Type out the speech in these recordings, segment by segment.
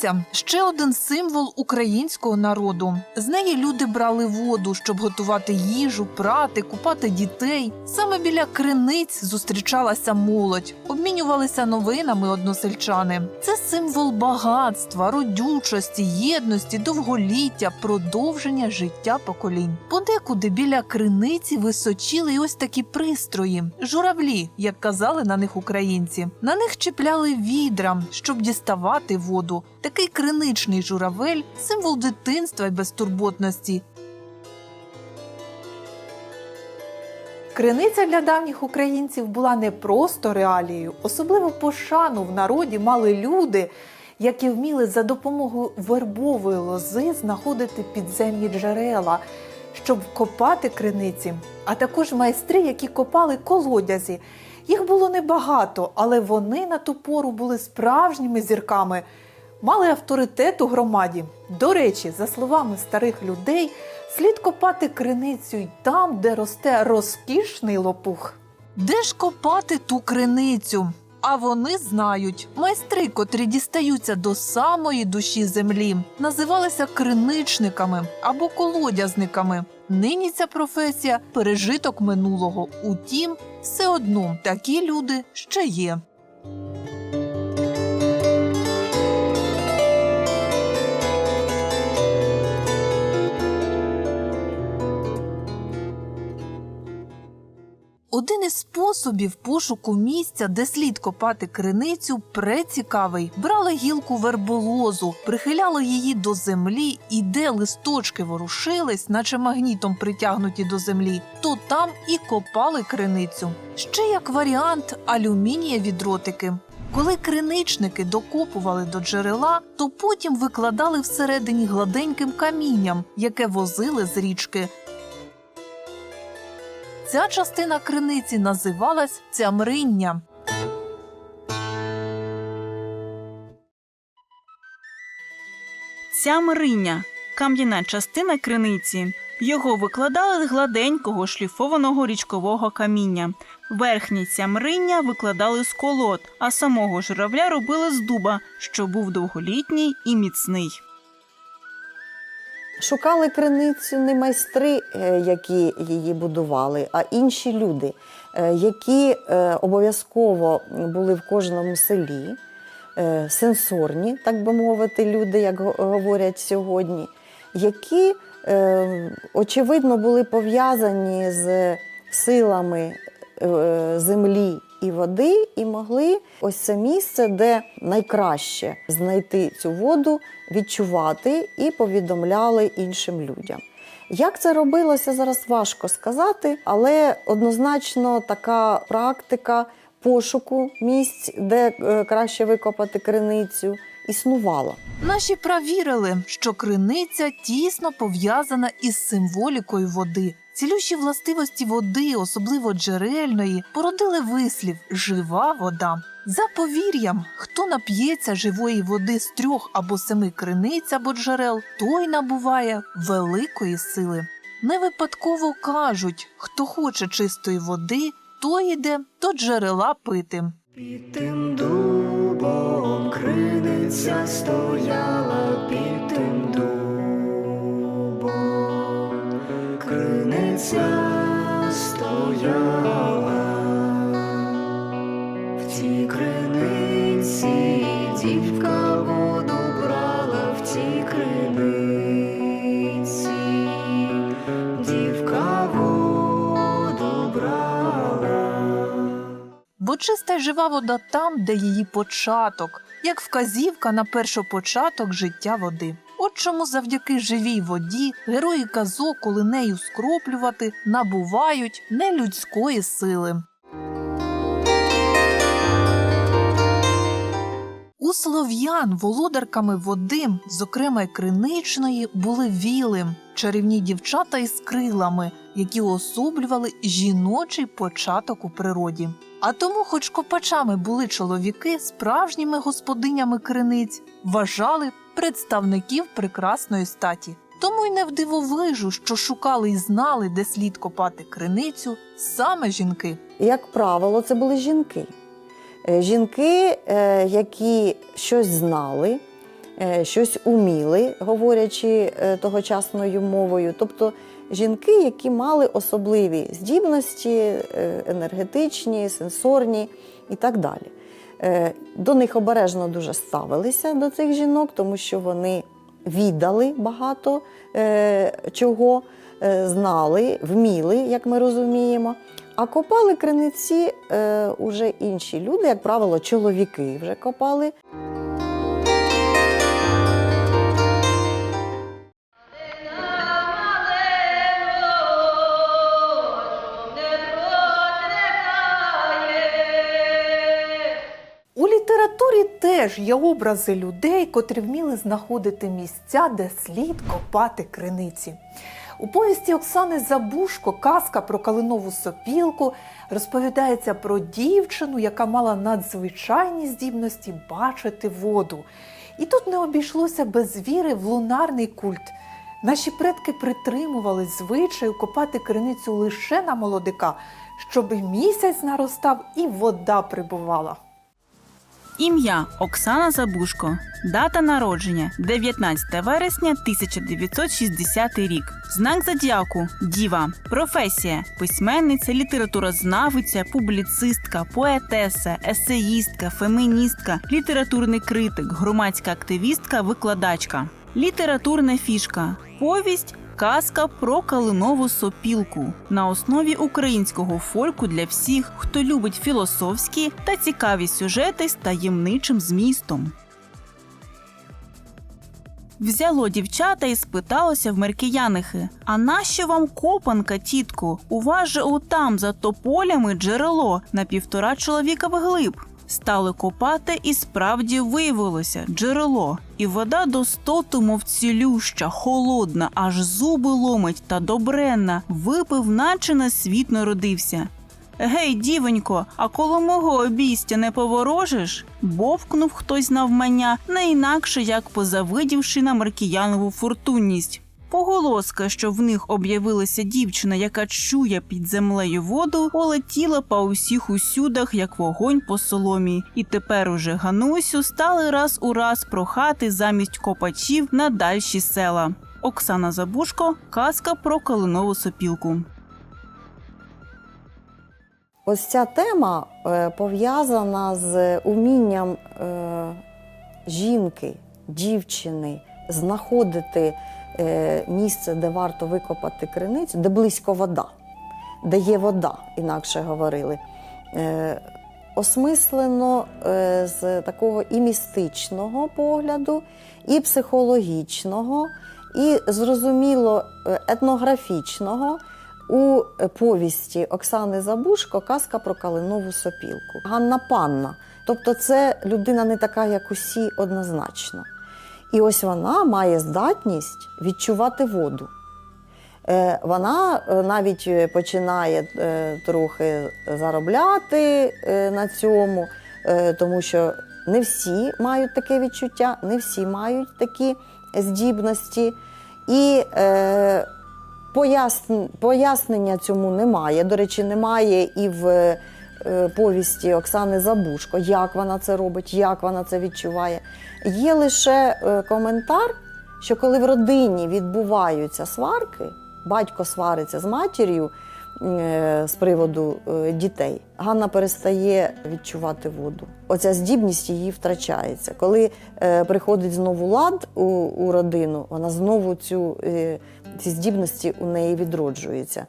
Криниця ще один символ українського народу. З неї люди брали воду, щоб готувати їжу, прати, купати дітей. Саме біля криниць зустрічалася молодь, обмінювалися новинами односельчани. Це символ багатства, родючості, єдності, довголіття, продовження життя поколінь. Подекуди біля криниці височіли й ось такі пристрої журавлі, як казали на них українці. На них чіпляли відра, щоб діставати воду. Такий криничний журавель символ дитинства й безтурботності. Криниця для давніх українців була не просто реалією, особливо пошану в народі мали люди, які вміли за допомогою вербової лози знаходити підземні джерела, щоб копати криниці, а також майстри, які копали колодязі. Їх було небагато, але вони на ту пору були справжніми зірками, мали авторитет у громаді. До речі, за словами старих людей, слід копати криницю й там, де росте розкішний лопух. Де ж копати ту криницю? А вони знають майстри, котрі дістаються до самої душі землі, називалися криничниками або колодязниками. Нині ця професія пережиток минулого. Утім, все одно такі люди ще є. Один із способів пошуку місця, де слід копати криницю, прецікавий. Брали гілку верболозу, прихиляли її до землі, і де листочки ворушились, наче магнітом притягнуті до землі, то там і копали криницю. Ще як варіант алюмінієві дротики. Коли криничники докопували до джерела, то потім викладали всередині гладеньким камінням, яке возили з річки. Ця частина криниці називалась цямриння. Ця мриня кам'яна частина криниці. Його викладали з гладенького шліфованого річкового каміння. Верхні цямриння викладали з колод, а самого журавля робили з дуба, що був довголітній і міцний. Шукали криницю не майстри, е, які її будували, а інші люди, е, які е, обов'язково були в кожному селі, сенсорні, так би мовити, люди, як говорять сьогодні, які, очевидно, були пов'язані з силами землі і води, і могли ось це місце, де найкраще знайти цю воду, відчувати і повідомляли іншим людям. Як це робилося зараз важко сказати, але однозначно така практика пошуку місць, де е, краще викопати криницю, існувала. Наші провірили, що криниця тісно пов'язана із символікою води. Цілющі властивості води, особливо джерельної, породили вислів жива вода. За повір'ям, хто нап'ється живої води з трьох або семи криниць або джерел, той набуває великої сили. Не випадково кажуть, хто хоче чистої води, той йде до джерела пити. Під тим дубом криниця стояла під криниця стояла, в тій криниці дівка воду брала в тій криниці, дівка воду брала. Бо чиста й жива вода там, де її початок, як вказівка на першопочаток життя води. От чому завдяки живій воді герої казок, коли нею скроплювати, набувають нелюдської сили. У слов'ян володарками води, зокрема й криничної, були вілим, чарівні дівчата із крилами, які уособлювали жіночий початок у природі. А тому, хоч копачами були чоловіки, справжніми господинями криниць вважали представників прекрасної статі. Тому й не вдивовижу, що шукали і знали, де слід копати криницю саме жінки. Як правило, це були жінки. Е, Жінки, е, які щось знали, е, щось уміли, говорячи тогочасною мовою. Тобто жінки, які мали особливі здібності, енергетичні, сенсорні і так далі. Е, До них обережно дуже ставилися до цих жінок, тому що вони віддали багато е, чого, е, знали, вміли, як ми розуміємо. А копали криниці уже інші люди, як правило, чоловіки вже копали. Теж є образи людей, котрі вміли знаходити місця, де слід копати криниці. У повісті Оксани Забушко казка про калинову сопілку розповідається про дівчину, яка мала надзвичайні здібності бачити воду. І тут не обійшлося без віри в лунарний культ. Наші предки притримувались звичаю копати криницю лише на молодика, щоби місяць наростав і вода прибувала. Ім'я Оксана Забушко. Дата народження 19 вересня 1960 рік. Знак зодіаку Діва. Професія письменниця, літературознавиця, публіцистка, поетеса, есеїстка, феміністка, літературний критик, громадська активістка, викладачка. Літературна фішка. Повість Казка про калинову сопілку на основі українського фольку для всіх, хто любить філософські та цікаві сюжети з таємничим змістом. Взяло дівчата і спиталося в меркіянихи: А нащо вам копанка, тітку? У вас же отам за тополями джерело на півтора чоловіка вглиб. Стали копати, і справді виявилося джерело, і вода до стоту, мов цілюща, холодна, аж зуби ломить та добренна. Випив, наче на світ народився. Гей, дівонько, а коло мого обійстя не поворожиш? Бовкнув хтось навмання, не інакше як позавидівши на Маркіянову фортунність. Поголоска, що в них об'явилася дівчина, яка чує під землею воду, полетіла по усіх усюдах, як вогонь по соломі. І тепер уже Ганусю стали раз у раз прохати замість копачів на дальші села. Оксана Забушко, казка про калинову сопілку. Ось ця тема е, пов'язана з умінням е, жінки, дівчини знаходити місце, де варто викопати криницю, де близько вода, де є вода, інакше говорили. Е, осмислено е, з такого і містичного погляду, і психологічного, і зрозуміло е, етнографічного у повісті Оксани Забушко казка про калинову сопілку. Ганна Панна. Тобто, це людина не така, як усі, однозначно. І ось вона має здатність відчувати воду. Е, Вона е, навіть е, починає трохи заробляти на цьому, тому що не всі мають таке відчуття, не всі мають такі здібності. І пояснення цьому немає. До речі, немає і в повісті Оксани Забушко, як вона це робить, як вона це відчуває. Є лише е, коментар, що коли в родині відбуваються сварки, батько свариться з матір'ю е, з приводу е, дітей, Ганна перестає відчувати воду. Оця здібність її втрачається. Коли е, приходить знову лад у, у родину, вона знову цю, е, ці здібності у неї відроджуються.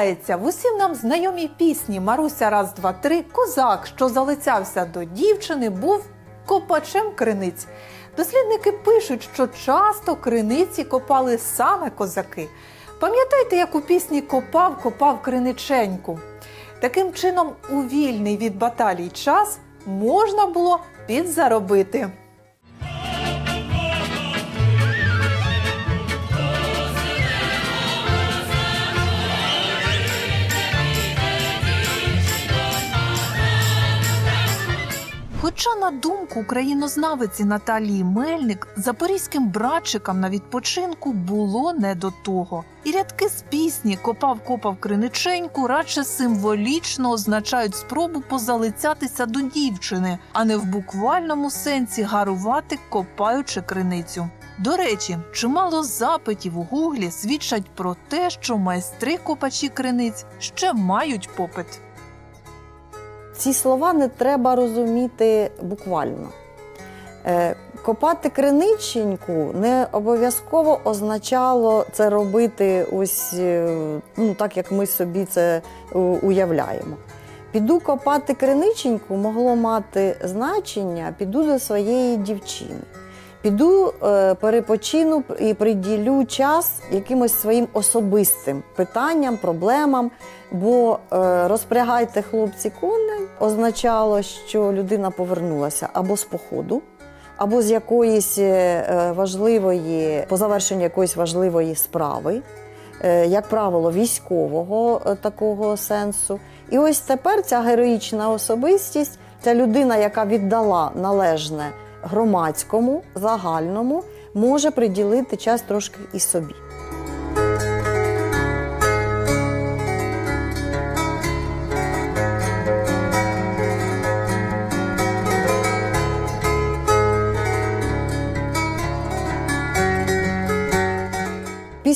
З'являється в усім нам знайомій пісні Маруся раз, два, три. Козак, що залицявся до дівчини, був копачем криниць. Дослідники пишуть, що часто криниці копали саме козаки. Пам'ятаєте, як у пісні Копав, копав криниченьку? Таким чином, у вільний від баталій час можна було підзаробити. Хоча, на думку українознавиці Наталії Мельник, запорізьким братчикам на відпочинку було не до того. І рядки з пісні Копав копав криниченьку радше символічно означають спробу позалицятися до дівчини, а не в буквальному сенсі гарувати, копаючи криницю. До речі, чимало запитів у гуглі свідчать про те, що майстри копачі криниць ще мають попит. Ці слова не треба розуміти буквально. Е, Копати криниченьку не обов'язково означало це робити ось е, ну, так, як ми собі це е, уявляємо. Піду копати криниченьку могло мати значення, піду до своєї дівчини. Піду перепочину і приділю час якимось своїм особистим питанням, проблемам. Бо розпрягайте хлопці коней означало, що людина повернулася або з походу, або з якоїсь е, важливої, по завершенню якоїсь важливої справи, е, як правило, військового е, такого сенсу. І ось тепер ця героїчна особистість, ця людина, яка віддала належне громадському, загальному, може приділити час трошки і собі.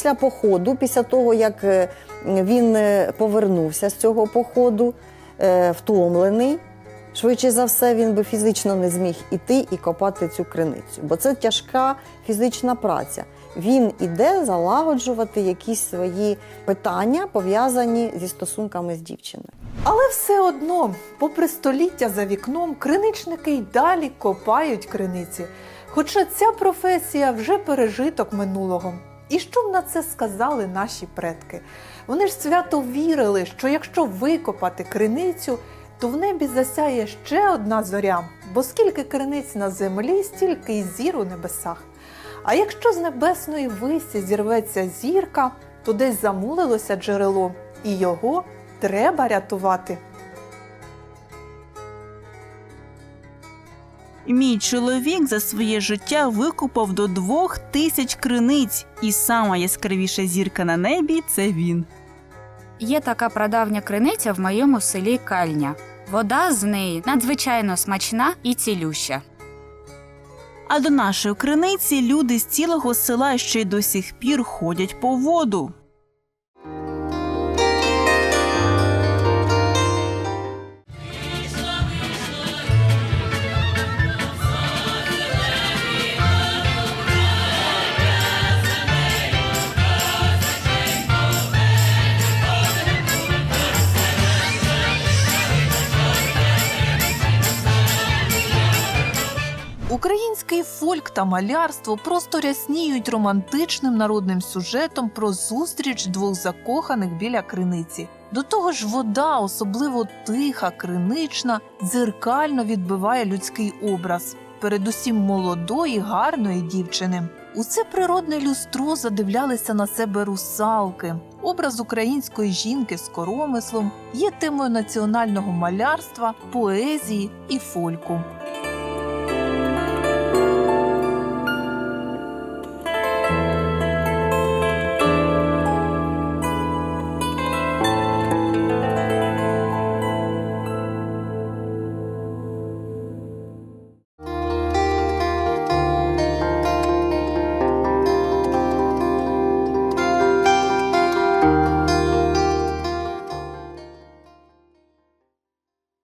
Після походу, після того, як е, він е, повернувся з цього походу, е, втомлений, швидше за все, він би фізично не зміг іти і копати цю криницю, бо це тяжка фізична праця. Він іде залагоджувати якісь свої питання, пов'язані зі стосунками з дівчиною. Але все одно, попри століття за вікном, криничники й далі копають криниці. Хоча ця професія вже пережиток минулого. І що б на це сказали наші предки? Вони ж свято вірили, що якщо викопати криницю, то в небі засяє ще одна зоря, бо скільки криниць на землі, стільки й зір у небесах. А якщо з небесної висі зірветься зірка, то десь замулилося джерело, і його треба рятувати. Мій чоловік за своє життя викупав до двох тисяч криниць, і сама яскравіша зірка на небі це він. Є така прадавня криниця в моєму селі Кальня. Вода з неї надзвичайно смачна і цілюща. А до нашої криниці люди з цілого села ще й до сих пір ходять по воду. Український фольк та малярство просто рясніють романтичним народним сюжетом про зустріч двох закоханих біля криниці. До того ж, вода, особливо тиха, кринична, дзеркально відбиває людський образ, передусім молодої, гарної дівчини. У це природне люстро задивлялися на себе русалки. Образ української жінки з коромислом є темою національного малярства, поезії і фольку.